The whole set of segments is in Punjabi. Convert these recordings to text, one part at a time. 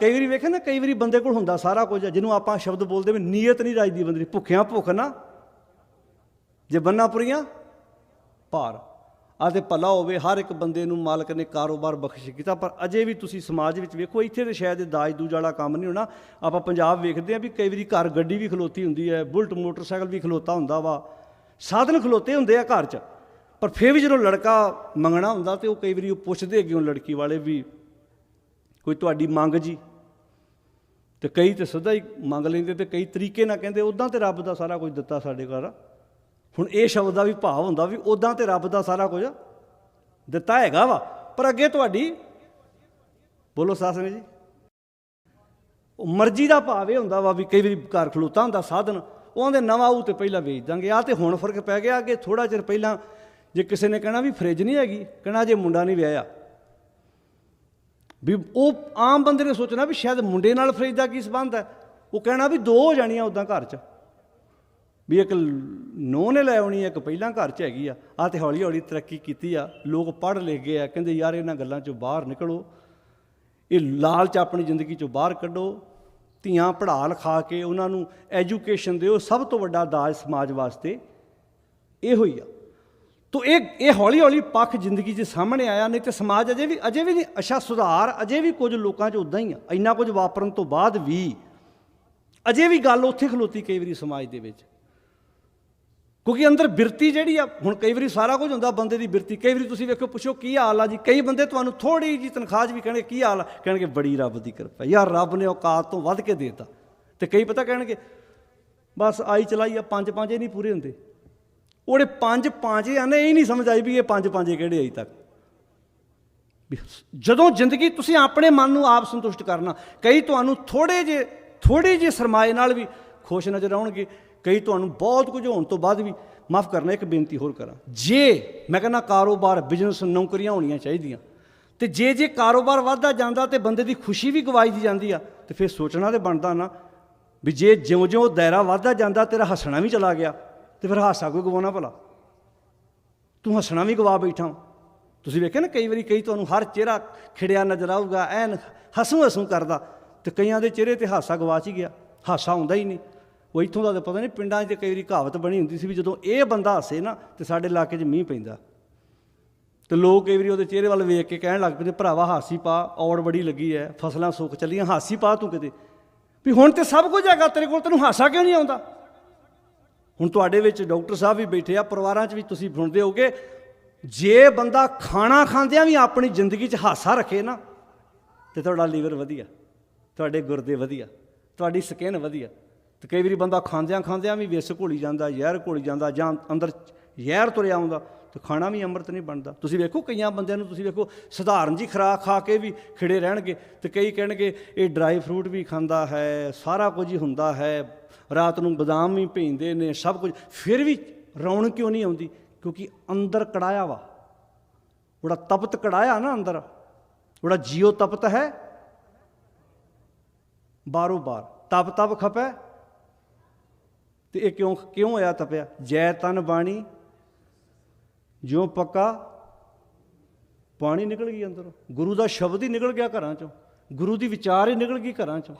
ਕਈ ਵਾਰੀ ਵੇਖਿਆ ਨਾ, ਕਈ ਵਾਰੀ ਬੰਦੇ ਕੋਲ ਹੁੰਦਾ ਸਾਰਾ ਕੁਝ, ਜਿਹਨੂੰ ਆਪਾਂ ਸ਼ਬਦ ਬੋਲਦੇ ਵੀ ਨੀਅਤ ਨਹੀਂ ਰਾਜਦੀ ਬੰਦੇ ਦੀ, ਭੁੱਖਿਆਂ ਭੁੱਖ ਨਾ। ਜੇ ਬੰਨਾ ਪੁਰੀਆਂ, ਭਾਰ। ਆ ਤੇ ਭਲਾ ਹੋਵੇ, ਹਰ ਇੱਕ ਬੰਦੇ ਨੂੰ ਮਾਲਕ ਨੇ ਕਾਰੋਬਾਰ ਬਖਸ਼ ਕੀਤਾ, ਪਰ ਅਜੇ ਵੀ ਤੁਸੀਂ ਸਮਾਜ ਵਿੱਚ ਵੇਖੋ, ਇੱਥੇ ਤੇ ਸ਼ਾਇਦ ਦਾਜ ਦੂਜ ਵਾਲਾ ਕੰਮ ਨਹੀਂ ਹੋਣਾ। ਆਪਾਂ ਪੰਜਾਬ ਵੇਖਦੇ ਆ ਵੀ ਕਈ ਵਾਰੀ ਘਰ ਗੱਡੀ ਵੀ ਖਲੋਤੀ ਹੁੰਦੀ ਹੈ, ਬੁਲਟ ਮੋਟਰਸਾਈਕਲ ਵੀ ਖਲੋਤਾ ਹੁੰਦਾ ਵਾ। ਸਾਧਨ ਖਲੋਤੇ ਹੁੰਦੇ ਆ ਘਰ 'ਚ, ਪਰ ਫਿਰ ਵੀ ਜਦੋਂ ਲੜਕਾ ਮੰਗਣਾ ਹੁੰਦਾ ਤੇ ਉਹ ਕਈ ਵਾਰੀ ਉਹ ਪੁੱਛਦੇ ਅੱਗੇ ਲੜਕੀ ਵਾਲੇ ਵੀ ਕੋਈ ਤੁਹਾਡੀ ਮੰਗ ਜੀ। ਤੇ ਕਈ ਤੇ ਸਿੱਧਾ ਹੀ ਮੰਗ ਲੈਂਦੇ ਤੇ ਕਈ ਤਰੀਕੇ ਨਾਲ ਕਹਿੰਦੇ ਉਦਾਂ ਤੇ ਰੱਬ ਦਾ ਸਾਰਾ ਕੁਝ ਦਿੱਤਾ ਸਾਡੇ ਘਰ ਹੁਣ ਇਹ ਸ਼ਬਦ ਦਾ ਵੀ ਭਾਵ ਹੁੰਦਾ ਵੀ ਉਦਾਂ ਤੇ ਰੱਬ ਦਾ ਸਾਰਾ ਕੁਝ ਦਿੱਤਾ ਹੈਗਾ ਵਾ। ਪਰ ਅੱਗੇ ਤੁਹਾਡੀ ਬੋਲੋ ਸਾਸ ਜੀ। ਉਹ ਮਰਜ਼ੀ ਦਾ ਭਾਵ ਇਹ ਹੁੰਦਾ ਵਾ ਵੀ ਕਈ ਵਾਰੀ ਘਰ ਖਲੋਤਾ ਹੁੰਦਾ ਸਾਧਨ, ਉਹ ਆਂਦੇ ਨਵਾਂ ਆਊ ਤੇ ਪਹਿਲਾਂ ਵੇਚ ਦਾਂਗੇ। ਆ ਤੇ ਹੁਣ ਫ਼ਰਕ ਪੈ ਗਿਆ, ਅੱਗੇ ਥੋੜਾ ਚਿਰ ਪਹਿਲਾਂ ਜੇ ਕਿਸੇ ਨੇ ਕਹਿਣਾ ਵੀ ਫ੍ਰਿਜ ਨਹੀਂ ਹੈਗੀ, ਕਹਿਣਾ ਜੇ ਮੁੰਡਾ ਨਹੀਂ ਵਿਆਹਿਆ ਵੀ ਉਹ ਆਮ ਬੰਦੇ ਨੇ ਸੋਚਣਾ ਵੀ ਸ਼ਾਇਦ ਮੁੰਡੇ ਨਾਲ ਫ੍ਰਿਜ ਦਾ ਕੀ ਸੰਬੰਧ ਹੈ। ਉਹ ਕਹਿਣਾ ਵੀ ਦੋ ਹੋ ਜਾਣੀਆਂ ਉਦਾਂ ਘਰ 'ਚ। ਵੀ ਇੱਕ ਨੋ ਨੇ ਲੈ ਆਉਣੀ ਹੈ, ਇੱਕ ਪਹਿਲਾਂ ਘਰ 'ਚ ਹੈਗੀ ਆ। ਆ ਤੇ ਹੌਲੀ ਹੌਲੀ ਤਰੱਕੀ ਕੀਤੀ ਆ। ਲੋਕ ਪੜ੍ਹ ਲਿਖ ਗਏ ਆ। ਕਹਿੰਦੇ ਯਾਰ ਇਹਨਾਂ ਗੱਲਾਂ 'ਚੋਂ ਬਾਹਰ ਨਿਕਲੋ। ਇਹ ਲਾਲਚ ਆਪਣੀ ਜ਼ਿੰਦਗੀ 'ਚੋਂ ਬਾਹਰ ਕੱਢੋ। ਧੀਆਂ ਪੜ੍ਹਾ ਲਿਖਾ ਕੇ ਉਹਨਾਂ ਨੂੰ ਐਜੂਕੇਸ਼ਨ ਦਿਓ। ਸਭ ਤੋਂ ਵੱਡਾ ਦਾਜ ਸਮਾਜ ਵਾਸਤੇ ਇਹ ਹੋਈ ਆ। ਤੋ ਇਹ ਇਹ ਹੌਲੀ ਹੌਲੀ ਪੱਖ ਜ਼ਿੰਦਗੀ 'ਚ ਸਾਹਮਣੇ ਆਇਆ, ਨਹੀਂ ਤੇ ਸਮਾਜ ਅਜੇ ਵੀ ਅਜੇ ਵੀ ਨਹੀਂ, ਅੱਛਾ ਸੁਧਾਰ ਅਜੇ ਵੀ ਕੁਝ ਲੋਕਾਂ 'ਚ ਉਦਾਂ ਹੀ ਆ, ਇੰਨਾ ਕੁਝ ਵਾਪਰਨ ਤੋਂ ਬਾਅਦ ਵੀ ਅਜੇ ਵੀ ਗੱਲ ਉੱਥੇ ਖਲੋਤੀ ਕਈ ਵਾਰੀ ਸਮਾਜ ਦੇ ਵਿੱਚ। ਕਿਉਂਕਿ ਅੰਦਰ ਬਿਰਤੀ ਜਿਹੜੀ ਆ, ਹੁਣ ਕਈ ਵਾਰੀ ਸਾਰਾ ਕੁਝ ਹੁੰਦਾ ਬੰਦੇ ਦੀ ਬਿਰਤੀ, ਕਈ ਵਾਰੀ ਤੁਸੀਂ ਵੇਖੋ, ਪੁੱਛੋ ਕੀ ਹਾਲ ਆ ਜੀ, ਕਈ ਬੰਦੇ ਤੁਹਾਨੂੰ ਥੋੜੀ ਜੀ ਤਨਖਾਹ 'ਚ ਵੀ ਕਹਿਣਗੇ, ਕੀ ਹਾਲ ਆ? ਕਹਿਣਗੇ, ਬੜੀ ਰੱਬ ਦੀ ਕਿਰਪਾ ਯਾਰ ਰੱਬ ਨੇ ਔਕਾਤ ਤੋਂ ਵੱਧ ਕੇ ਦੇਤਾ। ਤੇ ਕਈ ਪਤਾ ਕਹਿਣਗੇ, ਬਸ ਆਈ ਚਲਾਈ ਆ ਪੰਜ ਪੰਜੇ ਨਹੀਂ ਪੂਰੇ ਹੁੰਦੇ। ਉਹਦੇ ਪੰਜ ਪਾਂਜੇ ਆ ਨੇ ਇਹ ਨਹੀਂ ਸਮਝ ਆਈ ਵੀ ਇਹ ਪੰਜ ਪਾਂਜੇ ਕਿਹੜੇ ਅਜੇ ਤੱਕ। ਵੀ ਜਦੋਂ ਜ਼ਿੰਦਗੀ ਤੁਸੀਂ ਆਪਣੇ ਮਨ ਨੂੰ ਆਪ ਸੰਤੁਸ਼ਟ ਕਰਨਾ, ਕਈ ਤੁਹਾਨੂੰ ਥੋੜੇ ਜੇ ਥੋੜੇ ਜੇ ਸਰਮਾਏ ਨਾਲ ਵੀ ਖੁਸ਼ ਨਜ਼ਰ ਆਉਣਗੇ, ਕਈ ਤੁਹਾਨੂੰ ਬਹੁਤ ਕੁਝ ਹੋਣ ਤੋਂ ਬਾਅਦ ਵੀ ਮਾਫ ਕਰਨਾ, ਇੱਕ ਬੇਨਤੀ ਹੋਰ ਕਰਾਂ। ਜੇ, ਮੈਂ ਕਹਿੰਦਾ ਕਾਰੋਬਾਰ ਬਿਜ਼ਨਸ ਨੌਕਰੀਆਂ ਹੋਣੀਆਂ ਚਾਹੀਦੀਆਂ, ਤੇ ਜੇ ਜੇ ਕਾਰੋਬਾਰ ਵੱਧਦਾ ਜਾਂਦਾ ਤੇ ਬੰਦੇ ਦੀ ਖੁਸ਼ੀ ਵੀ ਗਵਾਈਦੀ ਜਾਂਦੀ ਆ, ਤੇ ਫਿਰ ਸੋਚਣਾ ਤੇ ਬਣਦਾ ਨਾ, ਵੀ ਜੇ ਜਿਉਂ-ਜਿਉਂ ਦਾਇਰਾ ਵੱਧਦਾ ਜਾਂਦਾ, ਤੇਰਾ ਹੱਸਣਾ ਵੀ ਚਲਾ ਗਿਆ। ਤੇ ਫਿਰ ਹਾਸਾ ਕੋਈ ਗਵਾਉਣਾ ਭਲਾ? ਤੂੰ ਹੱਸਣਾ ਵੀ ਗਵਾ ਬੈਠਾ ਵਾਂ। ਤੁਸੀਂ ਵੇਖਿਆ ਨਾ, ਕਈ ਵਾਰੀ ਕਈ ਤੁਹਾਨੂੰ ਹਰ ਚਿਹਰਾ ਖਿੜਿਆ ਨਜ਼ਰ ਆਊਗਾ, ਐਨ ਹਸੂ ਹਸੂ ਕਰਦਾ। ਤੇ ਕਈਆਂ ਦੇ ਚਿਹਰੇ ਤੇ ਹਾਸਾ ਗਵਾਚ ਹੀ ਗਿਆ। ਹਾਸਾ ਆਉਂਦਾ ਹੀ ਨਹੀਂ। ਉਹ ਇੱਥੋਂ ਦਾ ਤਾਂ ਪਤਾ ਨਹੀਂ, ਪਿੰਡਾਂ 'ਚ ਕਈ ਵਾਰੀ ਕਹਾਵਤ ਬਣੀ ਹੁੰਦੀ ਸੀ ਵੀ ਜਦੋਂ ਇਹ ਬੰਦਾ ਹੱਸੇ ਨਾ, ਤੇ ਸਾਡੇ ਇਲਾਕੇ 'ਚ ਮੀਂਹ ਪੈਂਦਾ। ਤੇ ਲੋਕ ਕਈ ਵਾਰੀ ਉਹਦੇ ਚਿਹਰੇ ਵੱਲ ਵੇਖ ਕੇ ਕਹਿਣ ਲੱਗ ਪਏ ਭਰਾਵਾ, ਹਾਸੀ ਪਾ, ਔੜ ਬੜੀ ਲੱਗੀ ਐ, ਫਸਲਾਂ ਸੁੱਕ ਚੱਲੀਆਂ, ਹਾਸੀ ਪਾ ਤੂੰ ਕਿਤੇ? ਵੀ ਹੁਣ ਤੇ ਸਭ ਕੁਝ ਹੈਗਾ, ਤੇਰੇ ਕੋਲ ਤੈਨੂੰ ਹਾਸਾ ਕਿਉਂ ਨਹੀਂ ਆਉਂਦਾ? ਹੁਣ ਤੁਹਾਡੇ ਵਿੱਚ ਡਾਕਟਰ ਸਾਹਿਬ ਵੀ ਬੈਠੇ ਆ, ਪਰਿਵਾਰਾਂ 'ਚ ਵੀ ਤੁਸੀਂ ਸੁਣਦੇ ਹੋਗੇ। ਜੇ ਬੰਦਾ ਖਾਣਾ ਖਾਂਦਿਆਂ ਵੀ ਆਪਣੀ ਜ਼ਿੰਦਗੀ 'ਚ ਹਾਸਾ ਰੱਖੇ ਨਾ, ਤੇ ਤੁਹਾਡਾ ਲੀਵਰ ਵਧੀਆ, ਤੁਹਾਡੇ ਗੁਰਦੇ ਵਧੀਆ, ਤੁਹਾਡੀ ਸਕਿਨ ਵਧੀਆ। ਤੇ ਕਈ ਵਾਰੀ ਬੰਦਾ ਖਾਂਦਿਆਂ ਖਾਂਦਿਆਂ ਵੀ ਵਿਸ ਘੋਲੀ ਜਾਂਦਾ, ਜ਼ਹਿਰ ਘੋਲੀ ਜਾਂਦਾ ਜਾਂ ਅੰਦਰ ਜ਼ਹਿਰ ਤੁਰਿਆ ਆਉਂਦਾ ਤੇ ਖਾਣਾ ਵੀ ਅੰਮ੍ਰਿਤ ਨਹੀਂ ਬਣਦਾ। ਤੁਸੀਂ ਵੇਖੋ ਕਈਆਂ ਬੰਦਿਆਂ ਨੂੰ ਤੁਸੀਂ ਵੇਖੋ, ਸਧਾਰਨ ਜੀ ਖੁਰਾਕ ਖਾ ਕੇ ਵੀ ਖਿੜੇ ਰਹਿਣਗੇ, ਤੇ ਕਈ ਕਹਿਣਗੇ, ਇਹ ਡਰਾਈ ਫਰੂਟ ਵੀ ਖਾਂਦਾ ਹੈ, ਸਾਰਾ ਕੁਝ ਹੀ ਹੁੰਦਾ ਹੈ ਰਾਤ ਨੂੰ ਬਦਾਮ ਵੀ ਭੇਂਦੇ ਨੇ, ਸਭ ਕੁਝ। ਫਿਰ ਵੀ ਰੌਣਕ ਕਿਉਂ ਨਹੀਂ ਆਉਂਦੀ? ਕਿਉਂਕਿ ਅੰਦਰ ਕੜਾਇਆ ਵਾ। ਉਹਦਾ ਤਪਤ ਕੜਾਇਆ ਨਾ ਅੰਦਰ। ਉਹਦਾ ਜੀਓ ਤਪਤ ਹੈ। ਬਾਰੋ ਬਾਰ ਤਪ ਤਪ ਖਪੈ। ਤੇ ਇਹ ਕਿਉਂ ਕਿਉਂ ਹੋਇਆ ਤਪਿਆ? ਜੈ ਤਨ ਬਾਣੀ, ਜਿਉ ਪੱਕਾ ਪਾਣੀ ਨਿਕਲ ਗਈ ਅੰਦਰੋਂ। ਗੁਰੂ ਦਾ ਸ਼ਬਦ ਹੀ ਨਿਕਲ ਗਿਆ ਘਰਾਂ ਚੋਂ। ਗੁਰੂ ਦੀ ਵਿਚਾਰ ਹੀ ਨਿਕਲ ਗਈ ਘਰਾਂ ਚੋਂ।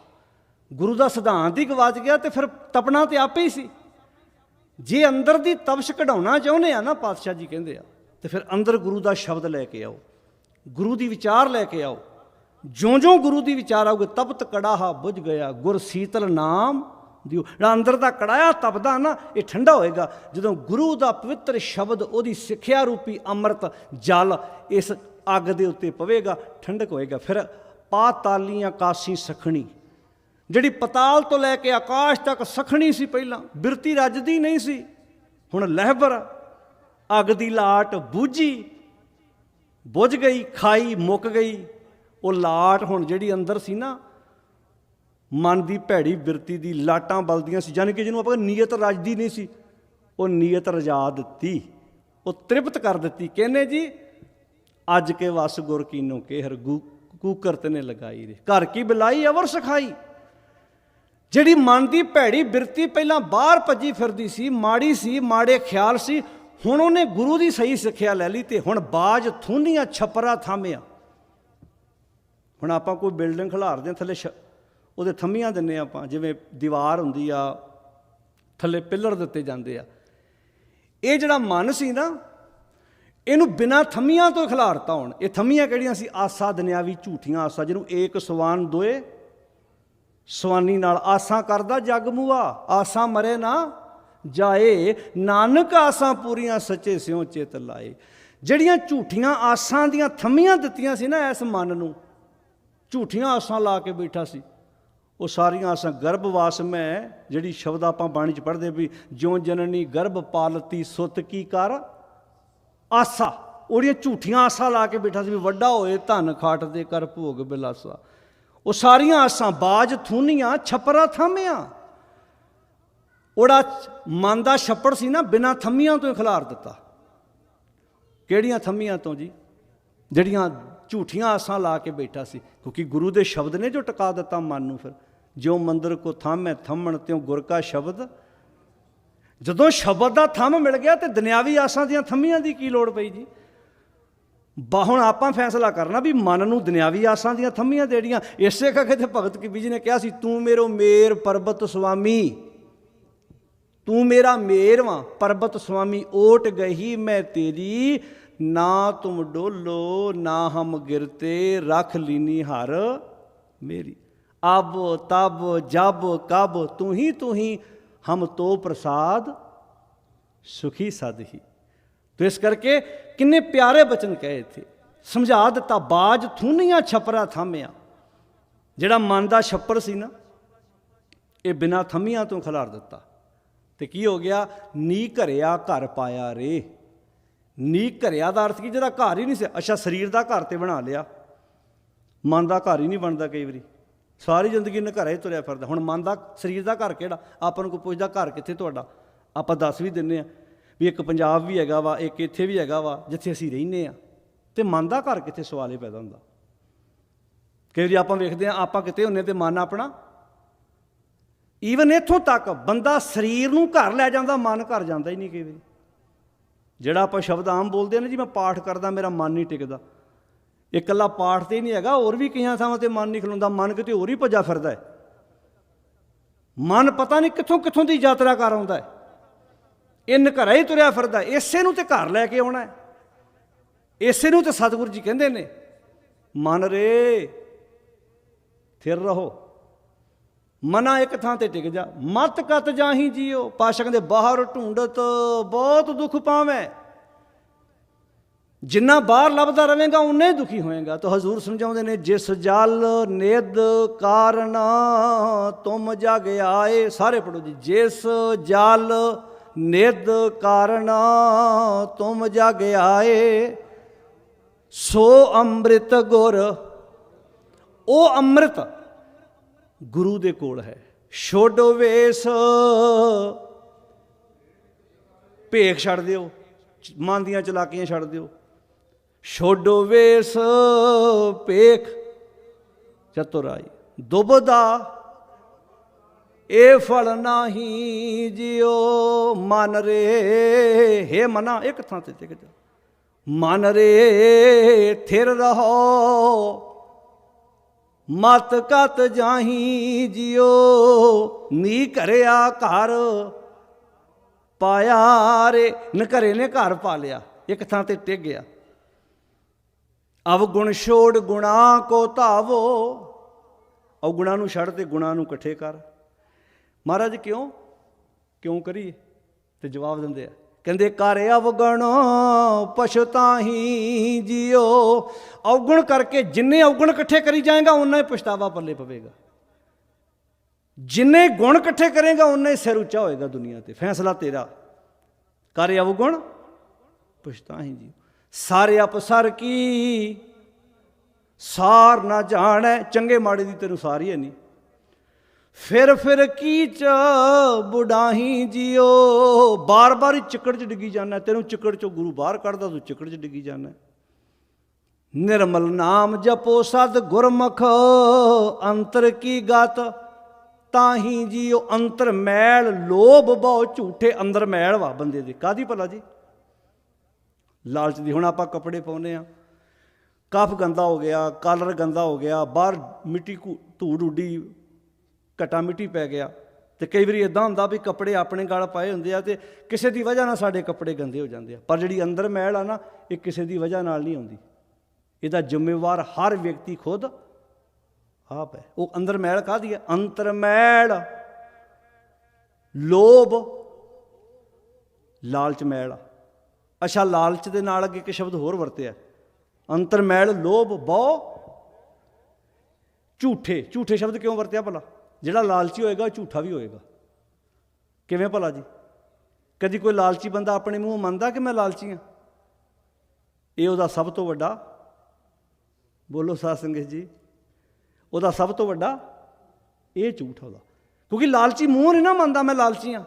ਗੁਰੂ ਦਾ ਸਿਧਾਂਤ ਹੀ ਗਵਾਚ ਗਿਆ ਤੇ ਫਿਰ ਤਪਣਾ ਤੇ ਆਪੇ ਹੀ ਸੀ। ਜੇ ਅੰਦਰ ਦੀ ਤਪਸ਼ ਕਢਾਉਣਾ ਚਾਹੁੰਦੇ ਆ ਨਾ ਪਾਤਸ਼ਾਹ ਜੀ ਕਹਿੰਦੇ ਆ, ਤੇ ਫਿਰ ਅੰਦਰ ਗੁਰੂ ਦਾ ਸ਼ਬਦ ਲੈ ਕੇ ਆਓ, ਗੁਰੂ ਦੀ ਵਿਚਾਰ ਲੈ ਕੇ ਆਓ। ਜਿਉਂ-ਜਿਉਂ ਗੁਰੂ ਦੀ ਵਿਚਾਰ ਆਓਗੇ ਤਪਤ ਕੜਾਹਾ ਬੁਝ ਗਿਆ, ਗੁਰ ਸੀਤਲ ਨਾਮ ਦਿਓ। ਜਿਹੜਾ ਅੰਦਰ ਦਾ ਕੜਾਇਆ ਤਪਦਾ ਨਾ, ਇਹ ਠੰਡਾ ਹੋਏਗਾ। ਜਦੋਂ ਗੁਰੂ ਦਾ ਪਵਿੱਤਰ ਸ਼ਬਦ, ਉਹਦੀ ਸਿੱਖਿਆ ਰੂਪੀ ਅੰਮ੍ਰਿਤ, ਜਲ ਇਸ ਅੱਗ ਦੇ ਉੱਤੇ ਪਵੇਗਾ, ਠੰਡਕ ਹੋਏਗਾ। ਫਿਰ ਪਾਤਾਲੀਆਂ ਕਾਸੀ ਸਖਣੀ ਜਿਹੜੀ ਪਤਾਲ ਤੋਂ ਲੈ ਕੇ ਆਕਾਸ਼ ਤੱਕ ਸਖਣੀ ਸੀ ਪਹਿਲਾਂ, ਬਿਰਤੀ ਰੱਜਦੀ ਨਹੀਂ ਸੀ, ਹੁਣ ਲਹਿਬਰ, ਅੱਗ ਦੀ ਲਾਟ ਬੂਝੀ, ਬੁਝ ਗਈ, ਖਾਈ, ਮੁੱਕ ਗਈ। ਉਹ ਲਾਟ ਹੁਣ ਜਿਹੜੀ ਅੰਦਰ ਸੀ ਨਾ, ਮਨ ਦੀ ਭੈੜੀ ਬਿਰਤੀ ਦੀ ਲਾਟਾਂ ਬਲਦੀਆਂ ਸੀ ਯਾਨੀ ਕਿ ਜਿਹਨੂੰ ਆਪਾਂ ਨੀਅਤ ਰੱਜਦੀ ਨਹੀਂ ਸੀ, ਉਹ ਨੀਅਤ ਰਜਾ ਦਿੱਤੀ, ਉਹ ਤ੍ਰਿਪਤ ਕਰ ਦਿੱਤੀ। ਕਹਿੰਦੇ ਜੀ, ਅੱਜ ਕੇ ਵਸ ਗੁਰ ਕੀਨੋ ਕੇ ਹਰ ਗੂ ਕੂਕਰਤ ਨੇ ਲਗਾਈ ਰੇ। ਘਰ ਕੀ ਬਿਲਾਈ, ਅਵਰ ਸਖਾਈ। ਜਿਹੜੀ ਮਨ ਦੀ ਭੈੜੀ ਬਿਰਤੀ ਪਹਿਲਾਂ ਬਾਹਰ ਭੱਜੀ ਫਿਰਦੀ ਸੀ, ਮਾੜੀ ਸੀ, ਮਾੜੇ ਖਿਆਲ ਸੀ, ਹੁਣ ਉਹਨੇ ਗੁਰੂ ਦੀ ਸਹੀ ਸਿੱਖਿਆ ਲੈ ਲਈ ਤੇ ਹੁਣ ਬਾਜ ਥੂਨੀਆਂ ਛਪਰਾ ਥਾਮਿਆ। ਹੁਣ ਆਪਾਂ ਕੋਈ ਬਿਲਡਿੰਗ ਖਿਲਾਰਦੇ ਹਾਂ ਥੱਲੇ ਸ਼- ਉਹਦੇ ਥੰਮੀਆਂ ਦਿੰਨੇ ਆਪਾਂ, ਜਿਵੇਂ ਦੀਵਾਰ ਹੁੰਦੀ ਆ, ਥੱਲੇ ਪਿੱਲਰ ਦਿੱਤੇ ਜਾਂਦੇ ਆ। ਇਹ ਜਿਹੜਾ ਮਨ ਸੀ ਨਾ, ਇਹਨੂੰ ਬਿਨਾ ਥੰਮੀਆਂ ਤੋਂ ਖਿਲਾਰਤਾ ਹੁਣ। ਇਹ ਥੰਮੀਆਂ ਕਿਹੜੀਆਂ ਸੀ? ਆਸਾ, ਦੁਨਿਆਵੀ ਝੂਠੀਆਂ ਆਸਾ, ਜਿਹਨੂੰ ਏਕ ਸਵਾਨ ਦੋਏ ਸਵਾਨੀ ਨਾਲ ਆਸਾਂ ਕਰਦਾ ਜਗ ਮੂਆ, ਆਸਾਂ ਮਰੇ ਨਾ ਜਾਏ। ਨਾਨਕ ਆਸਾਂ ਪੂਰੀਆਂ, ਸੱਚੇ ਸਿਉ ਚੇਤ ਲਾਏ। ਜਿਹੜੀਆਂ ਝੂਠੀਆਂ ਆਸਾਂ ਦੀਆਂ ਥੰਮੀਆਂ ਦਿੱਤੀਆਂ ਸੀ ਨਾ ਇਸ ਮਨ ਨੂੰ, ਝੂਠੀਆਂ ਆਸਾਂ ਲਾ ਕੇ ਬੈਠਾ ਸੀ। ਉਹ ਸਾਰੀਆਂ ਆਸਾਂ ਗਰਭਵਾਸ ਮੈਂ, ਜਿਹੜੀ ਸ਼ਬਦ ਆਪਾਂ ਬਾਣੀ ਚ ਪੜ੍ਹਦੇ ਵੀ ਜਿਉ ਜਨਨੀ ਗਰਭ ਪਾਲਤੀ ਸੁਤ ਕੀ ਕਰ? ਆਸਾ। ਉਹਦੀਆਂ ਝੂਠੀਆਂ ਆਸਾਂ ਲਾ ਕੇ ਬੈਠਾ ਸੀ ਵੀ ਵੱਡਾ ਹੋਏ ਧਨ ਖਾਟ ਦੇ ਕਰ ਭੋਗ ਬਿਲਾਸਾ। ਉਹ ਸਾਰੀਆਂ ਆਸਾਂ, ਬਾਜ, ਥੂਨੀਆਂ, ਛਪਰਾ ਥਾਮਿਆ। ਉਹੜਾ ਮਨ ਦਾ ਛੱਪੜ ਸੀ ਨਾ, ਬਿਨਾਂ ਥੰਮੀਆਂ ਤੋਂ ਹੀ ਖਿਲਾਰ ਦਿੱਤਾ। ਕਿਹੜੀਆਂ ਥੰਮੀਆਂ ਤੋਂ ਜੀ? ਜਿਹੜੀਆਂ ਝੂਠੀਆਂ ਆਸਾਂ ਲਾ ਕੇ ਬੈਠਾ ਸੀ। ਕਿਉਂਕਿ ਗੁਰੂ ਦੇ ਸ਼ਬਦ ਨੇ ਜੋ ਟਿਕਾ ਦਿੱਤਾ ਮਨ ਨੂੰ ਫਿਰ। ਜਿਉ ਮੰਦਰ ਕੋ ਥਾਮੈ ਥੰਮਣ, ਤਿਉ ਗੁਰ ਕਾ ਸ਼ਬਦ। ਜਦੋਂ ਸ਼ਬਦ ਦਾ ਥੰਮ ਮਿਲ ਗਿਆ ਤੇ ਦੁਨਿਆਵੀ ਆਸਾਂ ਦੀਆਂ ਥੰਮੀਆਂ ਦੀ ਕੀ ਲੋੜ ਪਈ ਜੀ? ਬਾ, ਹੁਣ ਆਪਾਂ ਫੈਸਲਾ ਕਰਨਾ ਵੀ ਮਨ ਨੂੰ ਦੁਨਿਆਵੀ ਆਸਾਂ ਦੀਆਂ ਥੰਮੀਆਂ ਦੇੜੀਆਂ ਇਸੇ ਕਰਕੇ ਤੇ ਭਗਤ ਕਬੀਰ ਜੀ ਨੇ ਕਿਹਾ ਸੀ, ਤੂੰ ਮੇਰੋ ਮੇਰ ਪਰਬਤ ਸੁਆਮੀ। ਤੂੰ ਮੇਰਾ ਮੇਰ ਵਾਂ, ਪਰਬਤ ਸੁਆਮੀ। ਓਟ ਗਈ ਮੈਂ ਤੇਰੀ, ਨਾ ਤੁਮ ਡੋਲੋ, ਨਾ ਹਮ ਗਿਰਤੇ, ਰਖ ਲੀਨੀ ਹਰ ਮੇਰੀ। ਅਬ, ਤਬ, ਜਬ, ਕਬ, ਤੂੰ ਹੀ ਤੂੰ ਹੀ, ਹਮ ਤੋ ਪ੍ਰਸਾਦ ਸੁਖੀ ਸਦ ਹੀ। ਤੋ ਇਸ ਕਰਕੇ ਕਿੰਨੇ ਪਿਆਰੇ ਬਚਨ ਕਹੇ ਇੱਥੇ। ਸਮਝਾ ਦਿੱਤਾ, ਬਾਜ ਥੂਨੀਆਂ ਛਪਰਾ ਥਾਮਿਆ। ਜਿਹੜਾ ਮਨ ਦਾ ਛੱਪਰ ਸੀ ਨਾ, ਇਹ ਬਿਨਾ ਥੰਮੀਆਂ ਤੋਂ ਖਿਲਾਰ ਦਿੱਤਾ। ਤੇ ਕੀ ਹੋ ਗਿਆ? ਨੀ ਘਰਿਆ ਘਰ ਪਾਇਆ ਰੇ। ਨੀ ਘਰਿਆ ਦਾ ਅਰਥ ਕੀ? ਜਿਹੜਾ ਘਰ ਹੀ ਨਹੀਂ ਸੀ। ਅੱਛਾ, ਸਰੀਰ ਦਾ ਘਰ ਤੇ ਬਣਾ ਲਿਆ। ਮਨ ਦਾ ਘਰ ਹੀ ਨਹੀਂ ਬਣਦਾ ਕਈ ਵਾਰੀ। ਸਾਰੀ ਜ਼ਿੰਦਗੀ ਨੇ ਘਰੇ ਹੀ ਤੁਰਿਆ ਫਿਰਦਾ। ਹੁਣ ਮਨ ਦਾ, ਸਰੀਰ ਦਾ ਘਰ ਕਿਹੜਾ? ਆਪਾਂ ਨੂੰ ਕੋਈ ਪੁੱਛਦਾ, ਘਰ ਕਿੱਥੇ ਤੁਹਾਡਾ? ਆਪਾਂ ਦੱਸ ਵੀ ਦਿੰਨੇ ਆ। ਵੀ ਇੱਕ ਪੰਜਾਬ ਵੀ ਹੈਗਾ ਵਾ, ਇੱਕ ਇੱਥੇ ਵੀ ਹੈਗਾ ਵਾ, ਜਿੱਥੇ ਅਸੀਂ ਰਹਿੰਦੇ ਆ ਤੇ ਮਨ ਦਾ ਘਰ ਕਿੱਥੇ ਸਵਾਲ ਇਹ ਪੈਦਾ ਹੁੰਦਾ। ਕਈ ਵਾਰੀ ਆਪਾਂ ਵੇਖਦੇ ਆ ਆਪਾਂ ਕਿਤੇ ਹੁੰਨੇ ਤੇ ਮਨ ਆਪਣਾ ਈਵਨ ਇੱਥੋਂ ਤੱਕ ਬੰਦਾ ਸਰੀਰ ਨੂੰ ਘਰ ਲੈ ਜਾਂਦਾ, ਮਨ ਘਰ ਜਾਂਦਾ ਹੀ ਨਹੀਂ ਕਈ ਵਾਰੀ। ਜਿਹੜਾ ਆਪਾਂ ਸ਼ਬਦ ਆਮ ਬੋਲਦੇ ਨੇ, ਜੀ ਮੈਂ ਪਾਠ ਕਰਦਾ, ਮੇਰਾ ਮਨ ਨਹੀਂ ਟਿਕਦਾ। ਇਹ ਇਕੱਲਾ ਪਾਠ ਤੇ ਹੀ ਨਹੀਂ ਹੈਗਾ, ਹੋਰ ਵੀ ਕਈਆਂ ਥਾਵਾਂ ਤੇ ਮਨ ਨਹੀਂ ਖਲੋਂਦਾ, ਮਨ ਕਿਤੇ ਹੋਰ ਹੀ ਭੱਜਾ ਫਿਰਦਾ ਹੈ। ਮਨ ਪਤਾ ਨਹੀਂ ਕਿੱਥੋਂ ਕਿੱਥੋਂ ਦੀ ਯਾਤਰਾ ਕਰ ਆਉਂਦਾ ਹੈ। ਇਨ ਘਰੇ ਹੀ ਤੁਰਿਆ ਫਿਰਦਾ ਇਸੇ ਨੂੰ ਤੇ ਘਰ ਲੈ ਕੇ ਆਉਣਾ ਇਸੇ ਨੂੰ ਤੇ ਸਤਿਗੁਰੂ ਜੀ ਕਹਿੰਦੇ ਨੇ, ਮਨ ਰੇ ਥਿਰ ਰਹੋ। ਮਨਾ ਇੱਕ ਥਾਂ ਤੇ ਟਿਕ ਜਾ। ਮਤ ਕਤ ਜਾਹੀ ਜੀਓ। ਪਾਸ਼ਾ ਕਹਿੰਦੇ ਬਾਹਰ ਢੂੰਡਤ ਬਹੁਤ ਦੁੱਖ ਪਾਵੇਂ। ਜਿੰਨਾ ਬਾਹਰ ਲੱਭਦਾ ਰਹੇਗਾ ਉਨੇ ਹੀ ਦੁਖੀ ਹੋਏਗਾ। ਤਾਂ ਹਜ਼ੂਰ ਸਮਝਾਉਂਦੇ ਨੇ, ਜਿਸ ਜਲ ਨਿਦ ਕਾਰਨ ਤੁਮ ਜਗ ਆਏ। ਸਾਰੇ ਪੜੋ ਜੀ, ਜਿਸ ਜਲ ਨਿਦ ਕਾਰਨ ਤੁਮ ਜਗ ਆਏ, ਸੋ ਅੰਮ੍ਰਿਤ ਗੁਰ। ਉਹ ਅੰਮ੍ਰਿਤ ਗੁਰੂ ਦੇ ਕੋਲ ਹੈ। ਛੋਡੋ ਵੇਸ। ਭੇਖ ਛੱਡ ਦਿਓ। ਮਨ ਦੀਆਂ ਚਲਾਕੀਆਂ ਛੱਡ ਦਿਓ। ਛੋਡੋ ਵੇਸ ਭੇਖ। ਚਤੁਰਾਈ। ਦੁਬਦਾ ਇਹ ਫਲ ਨਹੀਂ ਜਿਉ ਮਨ ਰੇ, ਹੈ ਮਨਾ, ਇੱਕ ਥਾਂ ਤੇ ਟਿਕ ਜਾ। ਮਨ ਰੇ ਥਿਰ ਰਹੋ, ਮਤ ਕਤ ਜਾਹੀ ਜਿਉ, ਨੀ ਕਰਿਆ ਘਰ। ਪਾਇਆ ਰੇ, ਨ ਘਰੇ ਨੇ ਘਰ ਪਾ ਲਿਆ ਇੱਕ ਥਾਂ ਤੇ ਟਿਕ ਗਿਆ। ਅਵ ਗੁਣ ਛੋੜ ਗੁਣਾ ਕੋ ਧਾਵੋ, ਅਵਗੁਣਾ ਨੂੰ ਛੱਡ ਤੇ ਗੁਣਾ ਨੂੰ ਇਕੱਠੇ ਕਰ। ਮਹਾਰਾਜ ਕਿਉਂ? ਕਿਉਂ ਕਰੀਏ ਤੇ ਜਵਾਬ ਦਿੰਦੇ ਆ, ਕਹਿੰਦੇ ਕਰ ਅਵਗਣ ਪਛਤਾਹੀ ਜਿਉ ਅਵਗੁਣ ਕਰਕੇ ਜਿੰਨੇ ਅਵਗੁਣ ਇਕੱਠੇ ਕਰੀ ਜਾਏਗਾ ਉਨਾ ਹੀ ਪਛਤਾਵਾ ਪੱਲੇ ਪਵੇਗਾ। ਜਿੰਨੇ ਗੁਣ ਇਕੱਠੇ ਕਰੇਗਾ ਉਨਾ ਹੀ ਸਿਰ ਉੱਚਾ ਹੋਏਗਾ ਦੁਨੀਆ ਤੇ। ਫੈਸਲਾ ਤੇਰਾ। ਕਰ ਅਵਗੁਣ ਪਛਤਾਹੀ ਜੀ ਸਾਰੇ ਅਪਸਰ ਕੀ? ਸਾਰ ਨਾ ਜਾਣੈ, ਚੰਗੇ ਮਾੜੇ ਦੀ ਤੈਨੂੰ ਸਾਰੀ ਹੈ ਨਹੀਂ ਫਿਰ ਫਿਰ ਕੀ ਚ ਬੁਢਾਹੀ ਜਿਓ? ਬਾਰ-ਬਾਰ ਹੀ ਚਿੱਕੜ ਚ ਡਿੱਗੀ ਜਾਂਦਾ। ਤੈਨੂੰ ਚਿੱਕੜ ਚੋਂ ਗੁਰੂ ਬਾਹਰ ਕੱਢਦਾ, ਤੂੰ ਚਿੱਕੜ ਚ ਡਿੱਗੀ ਜਾਂਦਾ। ਨਿਰਮਲ ਨਾਮ ਜਪੋ ਸਦ ਗੁਰਮੁਖ, ਅੰਤਰ ਕੀ ਗਤ? ਤਾਹੀ ਜੀਓ ਅੰਤਰ ਮੈਲ, ਲੋਭ ਬਹੁ ਝੂਠੇ ਅੰਦਰ ਮੈਲ ਵਾ ਬੰਦੇ ਦੇ। ਕਾਦੀ ਭਲਾ ਜੀ? ਲਾਲਚ ਦੀ ਹੁਣ ਆਪਾਂ ਕੱਪੜੇ ਪਾਉਨੇ ਆ ਕਫ ਗੰਦਾ ਹੋ ਗਿਆ, ਕਾਲਰ ਗੰਦਾ ਹੋ ਗਿਆ, ਬਾਹਰ ਮਿੱਟੀ ਘੂ- ਧੂੜ ਉੱਡੀ ਘਟਾ ਮਿੱਟੀ ਪੈ ਗਿਆ। ਤੇ ਕਈ ਵਾਰੀ ਇਦਾਂ ਹੁੰਦਾ ਵੀ ਕੱਪੜੇ ਆਪਣੇ ਗਲ ਪਾਏ ਹੁੰਦੇ ਆ ਤੇ ਕਿਸੇ ਦੀ ਵਜ੍ਹਾ ਨਾਲ ਸਾਡੇ ਕੱਪੜੇ ਗੰਦੇ ਹੋ ਜਾਂਦੇ ਆ। ਪਰ ਜਿਹੜੀ ਅੰਦਰ ਮੈਲ ਆ ਨਾ, ਇਹ ਕਿਸੇ ਦੀ ਵਜ੍ਹਾ ਨਾਲ ਨਹੀਂ ਆਉਂਦੀ। ਇਹਦਾ ਜ਼ਿੰਮੇਵਾਰ ਹਰ ਵਿਅਕਤੀ ਖੁਦ ਆਪ ਹੈ। ਉਹ ਅੰਦਰ ਮੈਲ ਕਾਹਦੀ ਹੈ? ਅੰਤਰ ਮੈਲ। ਲੋਭ ਲਾਲਚ ਮੈਲ ਆ। ਅੱਛਾ, ਲਾਲਚ ਦੇ ਨਾਲ ਅੱਗੇ ਇੱਕ ਸ਼ਬਦ ਹੋਰ ਵਰਤਿਆ। ਅੰਤਰ ਮੈਲ, ਲੋਭ, ਬਹੁ, ਝੂਠੇ। ਝੂਠੇ ਸ਼ਬਦ ਕਿਉਂ ਵਰਤਿਆ ਭਲਾ? ਜਿਹੜਾ ਲਾਲਚੀ ਹੋਏਗਾ, ਉਹ ਝੂਠਾ ਵੀ ਹੋਏਗਾ। ਕਿਵੇਂ ਭਲਾ ਜੀ? ਕਦੀ ਕੋਈ ਲਾਲਚੀ ਬੰਦਾ ਆਪਣੇ ਮੂੰਹ ਮੰਨਦਾ ਕਿ ਮੈਂ ਲਾਲਚੀ ਹਾਂ ਇਹ ਉਹਦਾ ਸਭ ਤੋਂ ਵੱਡਾ ਬੋਲੋ ਸਾਧ ਸੰਗਤ ਜੀ, ਉਹਦਾ ਸਭ ਤੋਂ ਵੱਡਾ ਇਹ ਝੂਠ ਉਹਦਾ। ਕਿਉਂਕਿ ਲਾਲਚੀ ਮੂੰਹ ਨਹੀਂ ਨਾ ਮੰਨਦਾ, ਮੈਂ ਲਾਲਚੀ ਹਾਂ